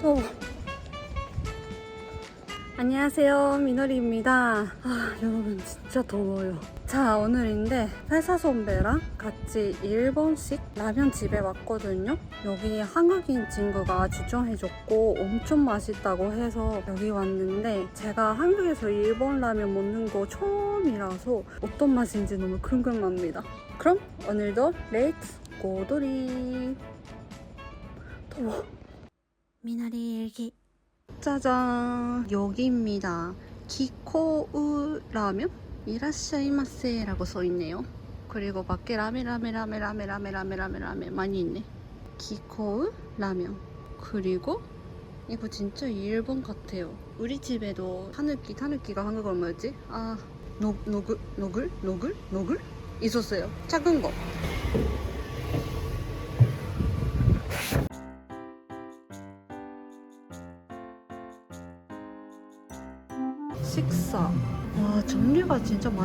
더워. 안녕하세요. 미노리입니다. 아, 여러분 진짜 더워요. 자, 오늘인데 회사 선배랑 같이 일본식 라면 집에 왔거든요. 여기 한국인 친구가 추천해줬고 엄청 맛있다고 해서 여기 왔는데 제가 한국에서 일본 라면 먹는 거 처음이라서 어떤 맛인지 너무 궁금합니다. 그럼 오늘도 레이트 고돌이. 미나리 일기. 짜잔. 여기입니다. 기코우 라면? 이라샤이마세 라고 써있네요. 그리고 밖에 라메 라메 라메 라메 라메 라메 라메 라메 많이 있네. 기코우 라면. 그리고 이거 진짜 일본 같아요. 우리 집에도 타느끼 타느끼가 한국어로 뭐였지? 아 노, 노글 노글? 노글? 노글? 있었어요. 작은 거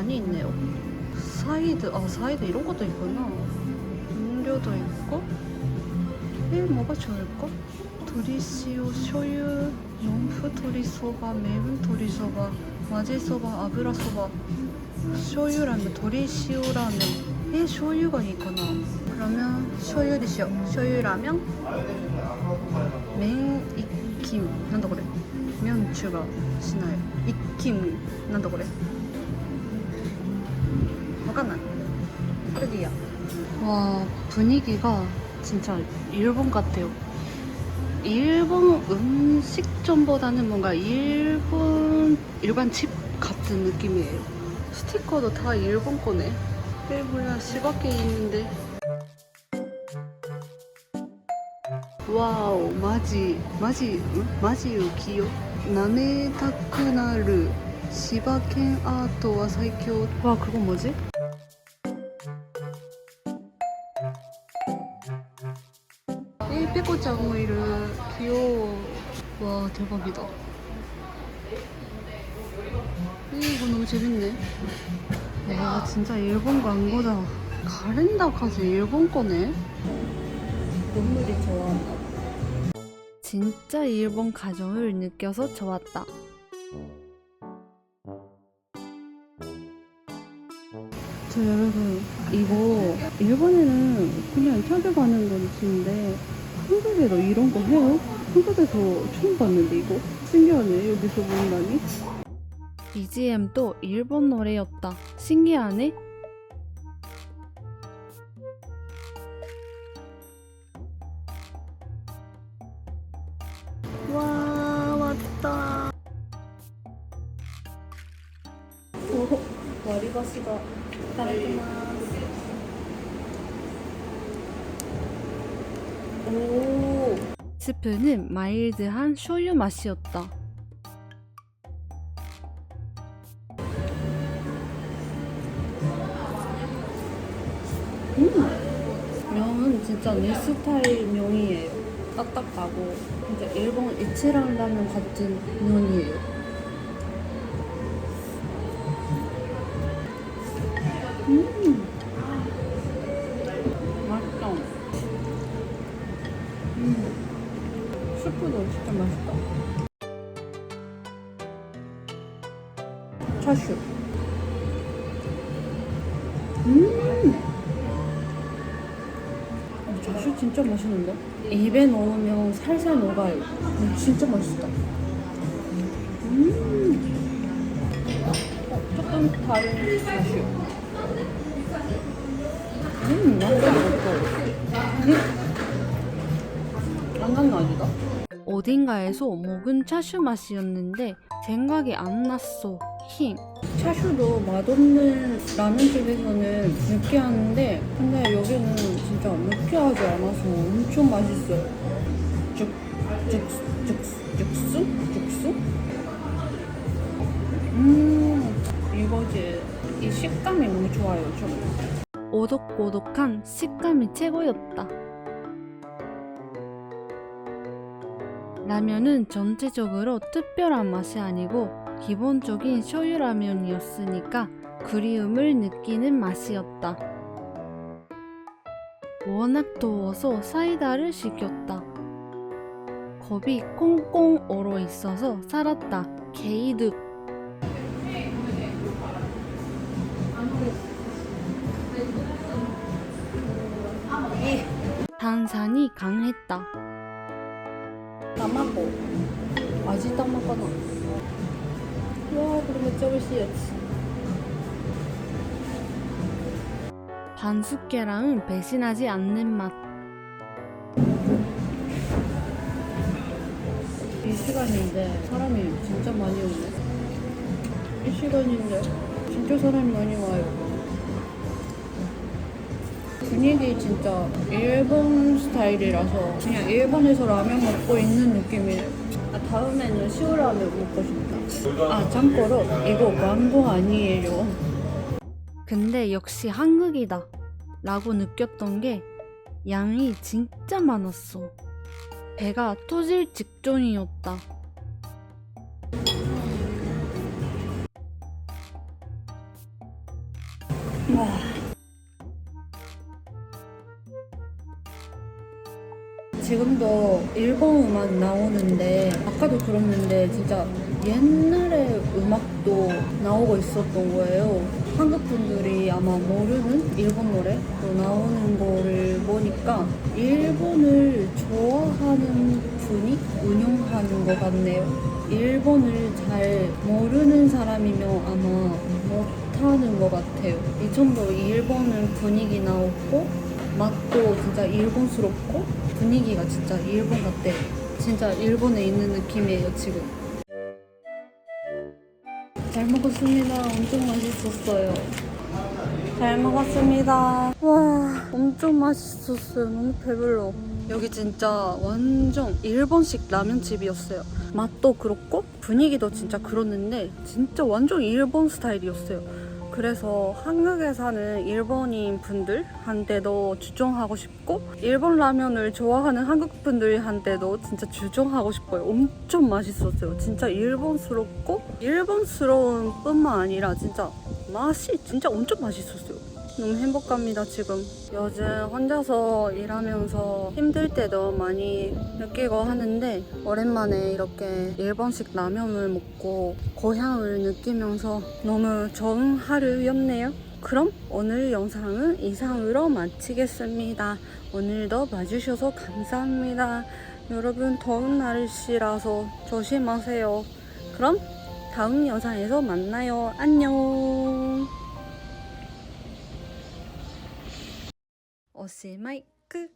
많이 있네요. 어, 사이드, 아, 사이드 이런 것도 있구나. 음료도 있고. 에 뭐가 좋을까? 도리시오 쇼유, 농프 도리소바, 매운 도리소바, 마제소바, 아브라소바. 쇼유라면 도리시오라면 에 쇼유가 있구나. 그러면 쇼유리시오, 쇼유라면 맨 익힘 난다 그래. 면 추가 시나요. 익힘 난다 그래. 와 분위기가 진짜 일본 같아요. 일본 음식점보다는 뭔가 일본 일반 집 같은 느낌이에요. 스티커도 다 일본 거네. 왜 몰라 시밖에 있는데. 와우 마지 마지 마지요 기요? 나메타쿠나루 시바켄 아토와 사이쿄 와 그건 뭐지? 이 빼고짱 오이를 귀여워. 와 대박이다. 이, 이거 너무 재밌네. 와 진짜 일본 광고다 가렌다까지 일본 거네. 눈물이 좋아한다. 진짜 일본 가정을 느껴서 좋았다. 저 여러분 이거 일본에는 그냥 찾아가는 거지인데 한국에도 이런 거 해요? 한국에서 처음 봤는데 이거? 신기하네. 여기서 본다니? BGM도 일본 노래였다. 신기하네. 와 왔다. 오 와리바시가 따라기마 오. 스프는 마일드한 쇼유 맛이었다. 음, 면은 진짜 내 스타일 면이에요. 딱딱하고 진짜 일본 이치란 라면 같은 면이에요. 음, 스프도 진짜 맛있다. 차슈. 음. 어, 차슈 진짜 맛있는데? 입에 넣으면 살살 녹아요. 음, 진짜 맛있다. 음. 어, 조금 다른 차슈. 음, 완전 맛있어. 음. 완전 맛이다. 어딘가에서 먹은 차슈 맛이었는데 생각이 안 났어. 힝. 차슈도 맛없는 라면집에서는 느끼한데 근데 여기는 진짜 느끼하지 않아서 엄청 맛있어요. 죽, 죽, 죽, 죽수? 죽수? 음, 이거지. 이 식감이 너무 좋아요, 좀. 오독오독한 식감이 최고였다. 라면은 전체적으로 특별한 맛이 아니고 기본적인 쇼유 라면이었으니까 그리움을 느끼는 맛이었다. 워낙 더워서 사이다를 시켰다. 겁이 꽁꽁 얼어 있어서 살았다. 게이득. 탄산이 강했다. 씌였지. 반숙계랑은 배신하지 않는 맛. 이 시간인데 사람이 진짜 많이 오네. 이 시간인데 진짜 사람이 많이 와요. 분위기 진짜 일본 스타일이라서 그냥 일본에서 라면 먹고 있는 느낌이에요. 아, 다음에는 시우라면 먹고 싶다. 아 참고로 이거 광고 아니에요. 근데 역시 한국이다 라고 느꼈던 게 양이 진짜 많았어. 배가 터질 직전이었다. 와. 지금도 일본 음악 나오는데 아까도 그랬는데 진짜 옛날의 음악도 나오고 있었던 거예요. 한국 분들이 아마 모르는 일본 노래도 나오는 거를 보니까 일본을 좋아하는 분이 운영하는 것 같네요. 일본을 잘 모르는 사람이면 아마 못하는 것 같아요. 이 정도 일본은 분위기 나오고 맛도 진짜 일본스럽고 분위기가 진짜 일본 같대. 진짜 일본에 있는 느낌이에요 지금. 잘 먹었습니다. 엄청 맛있었어요. 잘 먹었습니다. 와, 엄청 맛있었어요. 너무 배불러. 여기 진짜 완전 일본식 라면집이었어요. 맛도 그렇고 분위기도 진짜 그렇는데 진짜 완전 일본 스타일이었어요. 그래서 한국에 사는 일본인 분들한테도 추천하고 싶고 일본 라면을 좋아하는 한국 분들한테도 진짜 추천하고 싶어요. 엄청 맛있었어요. 진짜 일본스럽고 일본스러운 뿐만 아니라 진짜 맛이 진짜 엄청 맛있었어요. 너무 행복합니다 지금. 요즘 혼자서 일하면서 힘들 때도 많이 느끼고 하는데 오랜만에 이렇게 일본식 라면을 먹고 고향을 느끼면서 너무 좋은 하루였네요. 그럼 오늘 영상은 이상으로 마치겠습니다. 오늘도 봐주셔서 감사합니다. 여러분 더운 날씨라서 조심하세요. 그럼 다음 영상에서 만나요. 안녕 오시마이 끝